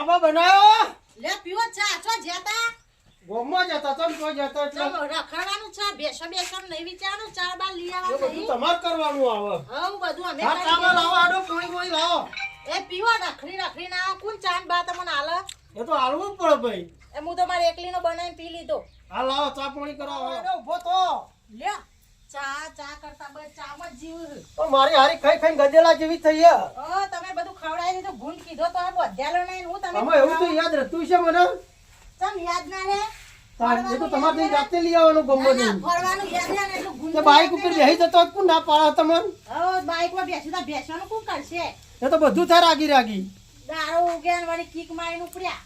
આબા બનાયો? લે પીવો ચા. છો જેતા ગોમમાં જતા તો જતા એટલે? ચલો રખડવાનું છે બેસો બેસો નહીં વિચારવાનું ચાર બાર લઈ એ આવવા બધું તમાર કરવાનું આવે. હવ બધું અમે હા કરી લાવો આડો પોણી પોણી લાવો. એ પીવો રખડી રખડી ના કોણ ચાન બા તમને હાલે? એ તો હાલવું પડે ભાઈ. એ હું તો મારી એકલીનો બનાવીને પી લીધો. હા લાવો ચા પોણી કરાવો. આડો ઊભો તો લ્યો. ચા ચા કરતા બસ ચામાં જીવ. પણ મારી હારી ખાઈ ખાઈને ગજેલા જેવી થઈ હે. ઓ તમે બધું ખવડાવી દીધું ગુંદ કીધો તો આ બધ્યાલો નહીં હું તમે આમાં એવું તો યાદ રહેતું છે મને. તમ યાદ ના રહે? એ તો તમારે ત્યાં જાતે લઈ આવવાનું ગમો ફરવાનું યાદ ને એટલું બાઈક ઉપર બેસી જતો કોણ ના પાડે તમને? બાઈક બાઈકમાં બેસી તો બેસવાનું કોણ કરશે? એ તો બધું થાય રાગી રાગી. દારૂ ઉગ્યા વળી કિક મારીને ઉપડ્યા.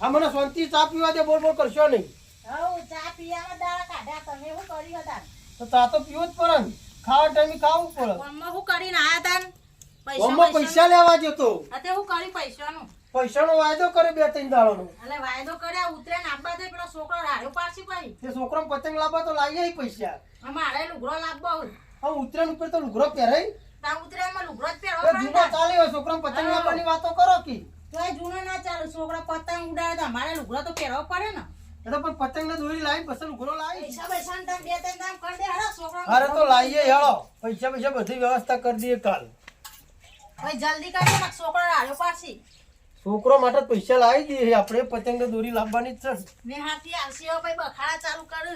આ મને શાંતિ ચા પીવા દે બોલ બોલ કરશો નહીં. હવ ચા પીવા દાડા કાઢ્યા તમે હું કર્યું હતા? તો તા તો પીવો જ પડે ને. ખાવા ટાઈમે ખાવું પડે. ગામમાં શું કરીને આયા તા પૈસા મમ્મા પૈસા લેવા જતો અતે હું કરી પૈસાનું. પૈસાનો વાયદો કરે બે ત્રણ દાડાનો. એટલે વાયદો કર્યા ઉતરે ને આબા દે પેલો છોકરો રાડ્યો પાછી પછી. તે છોકરો પતંગ લાવવા તો લાવી ય પૈસા. અમારે લુગરો લાવવો હોય. હવે ઉત્તરાયણ ઉપર તો લુગરો પહેરાય. ત્યાં ઉતરેમાં લુગરો જ પહેરવો પડે જૂનો ચાલે હોય છોકરાને પતંગ લાવવાની વાતો કરો કે. તોય જૂનો ના ચાલે. છોકરા પતંગ ઉડાડે તો અમારે લુગરો તો પહેરવો પડે ને. એ તો પણ પતંગ ને દોરી લાવી પછી લુગરો લાવી પૈસા પૈસા ને બે ત્રણ કામ કરી દે હેડો છોકરો અરે તો લાવીએ હેળો પૈસા પૈસા બધી વ્યવસ્થા કરી દઈએ કાલ. ભાઈ જલ્દી કરજો ને છોકરો આવ્યો પાછી. છોકરો માટે પૈસા લાવી દઈએ આપણે પતંગ દોરી લાવવાની જ છે. ને. હાથી આવશે ભાઈ બખાડા ચાલુ કર.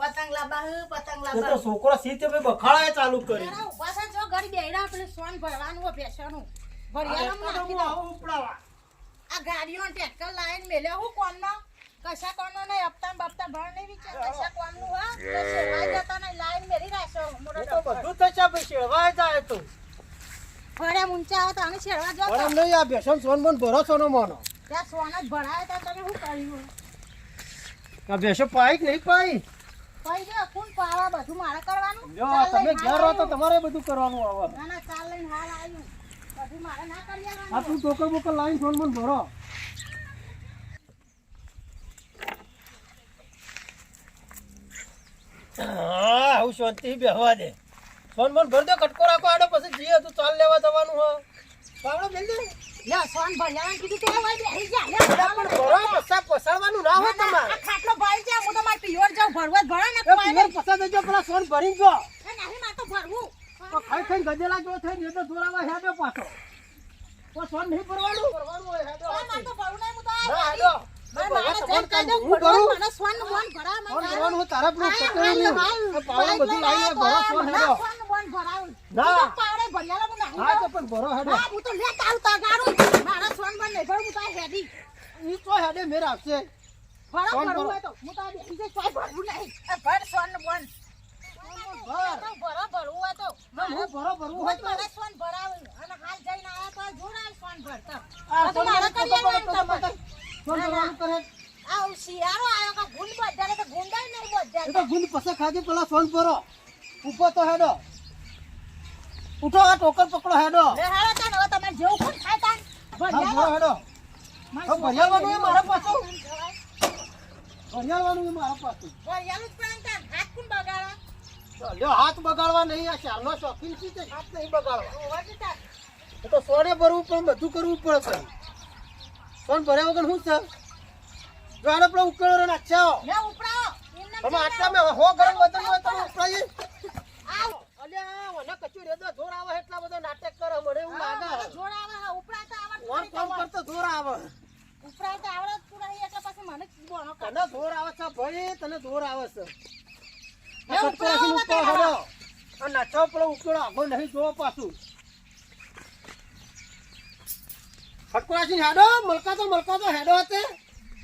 પતંગ લાવવા હે, પતંગ તો લાવવા છોકરો સીતે ભાઈ બખાડા ચાલુ કરી. છે જો ઘડી બેહડા પેલું સોન ભરવાનું બેસવાનું. નાખી દો. આ ગાડીઓ ટ્રેક્ટર લાઈન મેલ્યા હું કોણનો કશા કોણનો નહીં હપ્તા બપ્તા ભણ નહીં વિચાર. કશા કોણનું હા? તો શેરવાઈ જતા નહીં લાઈન મેરી રાખશો મોટો તો. બધું થશે ભાઈ શેરવાય જાય તો. ફળે મુંચા આવો તો આને શેરવા જો પણ નહીં આ બેસન સોન બોન ભરો સોનો મોનો. ત્યાં સોન જ ભરાય તો તમે શું કર્યું? આ બેસો પાઈ કે નહીં પાઈ? કઈ જો કોણ પાવા? બધું મારે કરવાનું? જો તમે ઘેર રહો તો તમારે બધું કરવાનું આવે ના ના ચાલ લઈને હાલ આવ્યું. બધું મારે ના કરી આ તું ટોકર બોકર લાઈન સોન બોન ભરો. હા આવું શાંતિ બેહવા દે. સોન બોન ભર દો કટકો રાખો આડો પછી જઈએ તું ચાલ લેવા જવાનું હા પાવડો મેલ દે. લે સોન ભરિયાળાને કીધું તો હવે બેસી જા લે પણ ભરો પસા પસાડવાનું ના હોય તમારે. ખાટલો ભરી જા હું તો માર પિયોર જાવ ભરવા ભરો ને પિયર પસા દેજો પેલા સોન ભરી જો નહીં મારે તો ભરવું. તો ખાઈ ખાઈ ગજેલા જો થઈ ને તો દોરાવા હેડો પાછો. તો સોન નહીં ભરવાનું. ભરવાનું હોય હેડો તો ભરવું નહીં, હું તો આ હેડો. મારે આપશે ભરવું ભરો. હોય તો. હું તો આ બેસી જઈશ, તોય ભરવું નહીં. એ ભર સોન બોન. ભર. તો ભરો, ભરવું હોય તો. હું ભરો ભરવું હોય હું તો મને સોન ભરાવું. અને હાલ જઈને આયા તો જોડાય સોન ભરતા. મારે કરી કરે ઊભો તો હેડો. ઉઠો આ ટોકર પકડો હેડો. તાન, હવે જેવું કોણ તાન? હેડો. હવે એ મારા પાછું. એ મારા પાછું. જ તાન. હાથ કોણ બગાડે? લ્યો હાથ બગાડવા નહીં આ ચારનો શોખીન છે હાથ નહીં બગાડવા. એ તો સોને ભરવું પણ બધું કરવું પડે સોન ભર્યા વગર શું છે? જો આને પેલો ઉકેલો નાખ્યા. લે મે એમને તમે આટલા મે હો ગરમ બદલ હોય તમે ઉપડાઈ આવ. અલ્યા મને કચું રેદો જોર આવે એટલા બધો નાટક કરે મને એવું લાગે. જોર આવે, હા, તો આવડતું કોણ કામ કરતો જોર આવે. ઉપડાવતા આવડે જ પુરાઈ એટલે પછી મને જ બોનો. તને જોર આવે છે ભાઈ તને જોર આવે છે. મે આ ઉપડાવો હડો. આ નાચો પેલો ઉકેલો આગો નહીં જોવો પાછું. ખટકોરાશી હેડો મલકા તો મલકા તો હેડો હતે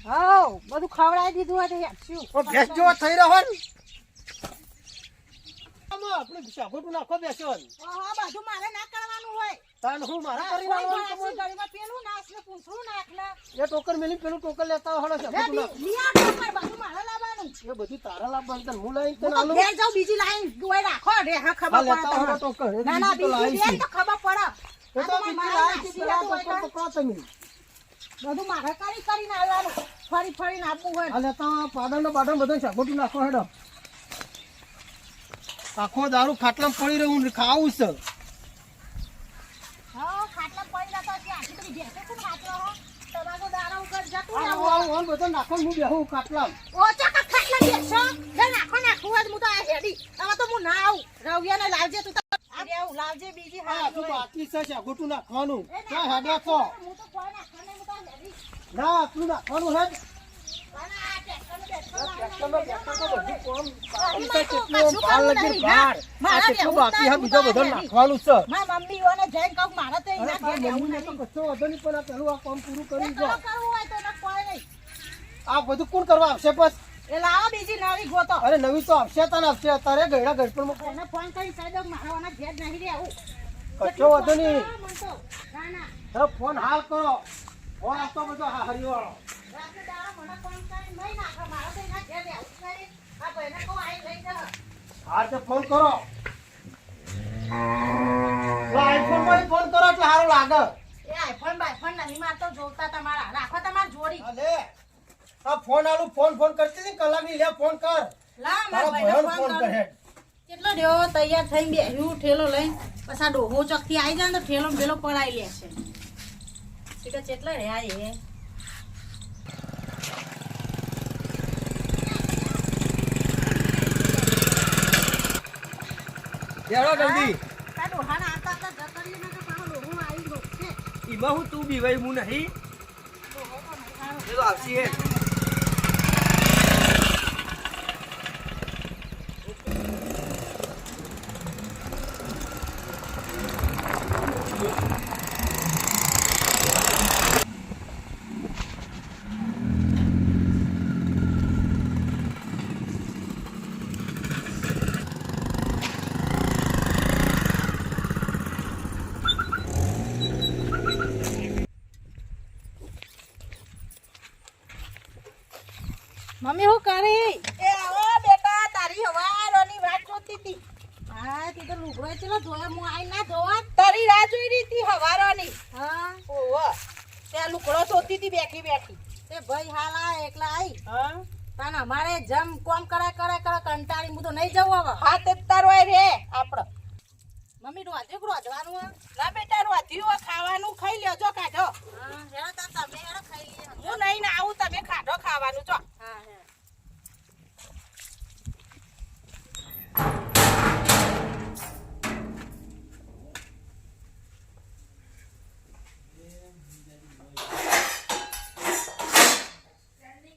હાવ, બધું ખવડાવી દીધું હોય તો હેડશું. ઓ ભેંસ જેવો થઈ રહ્યો ને આપણે સાગોટું નાખો બેસો ઓહો, બધું મારે ના કરવાનું હોય તાન હું મારે કરી પેલું ને એ ટોકર મેલી પેલું ટોકર લેતા હોય હળો લે, સાગોટું બી- નાખ. બી આ ટોકર, બધું મારે લાવવાનું. એ બધું તારા લાવવાનું તને હું લાવીને તને આલું. ઘેર જાઉં, બીજી લાઈન ડોય રાખો રે હા ખબર પડે. ના ના બીજી બીજી. તો ખબર પડે એ તો તો બીજી છે, પેલા તો. પકડો તમે. બધું મારે કરી કરીને આવવાનું ફરી ફરીને આપવું હોય આ લેતા પાડણ બાડણ બધું સાગોટું નાખો હેડો આખો દારૂ ખાટલામાં પડી રહ્યું ને ખાવું છે હા ખાટલા પડી જતો છે આટલી બધી ભેંસો કોણ ખાતો હો? ખાતું આ લાવો. આવું આમ બધું નાખો હું બેહું ખાટલામાં. ઓછા કાંઈક ખાટલા બેસો. નાખો નાખું તો હું તો આ હેડી. હવે તો હું ના આવું. રવિયાને લાવજે તું આવું લાવજે બીજી હા તું બાકી છે શાગોટું નાખવાનું? ક્યાં હેડ્યા છો હેડી. ના આટલું નાખવાનું હેડ. આ બધું કોણ કરવા આવશે બસ? એ લાવો બીજી નવી ગોતો. અરે નવી તો આપશે તને આવશે. તારે ગયડા ગડપણમાં એને ફોન કરી કહી દઉં મારા ઘેર નહીં વાંધો તો. ના. હવે ફોન હાલ કરો. ફોન આપતો બધો હરિવાળો. તો ફોન કરો. આઈફોનમાં ફોન કરો એટલે સારું લાગે. એ આઈફોન બાઈફોન નહીં મારતો જોતા તમારા. રાખો તમારી જોડી. અલે આ ફોન આલુ ફોન ફોન કરતી હતી કલાકની લે ફોન કર. લા મારા ભાઈ ફોન કર. કેટલો રહ્યો તૈયાર થઈને બેહ્યું ઠેલો લઈને. પછી આ ડોહો ચોકથી આવી જાય ને તો ઠેલો ને પેલો પડાઈ લે છે. છે કેટલા રહ્યા એ? હેડો જલ્દી. આ ડોહાના આતા આતા જતરી ને તો પાછો ડોહો આવી રોકશે ઈમાં હું તું બીવાય હું નહીં. ડોહો તો નહીં આવશે. તારી હવારોની વાત જોતી હતી. હા તી તો લુગડો ચલો ધોવા હા ઓહો. તે લુગડો હતી બેઠી બેઠી. તે ભાઈ હાલા એકલા આઈ. હા. પણ અમારે જમ કોમ કરાય કરાય કરાય કંટાળી હું તો નહીં જવું હવે. હા તે તારો રે આપડો. મમ્મી રોધ્યું રોધવાનું ના બેટા રોધ્યું ખાવાનું ખાઈ લ્યો જો કાઢો ખાઈ લ્યો હું નહીં ના આવું તમે કાઢો ખાવાનું જો. હા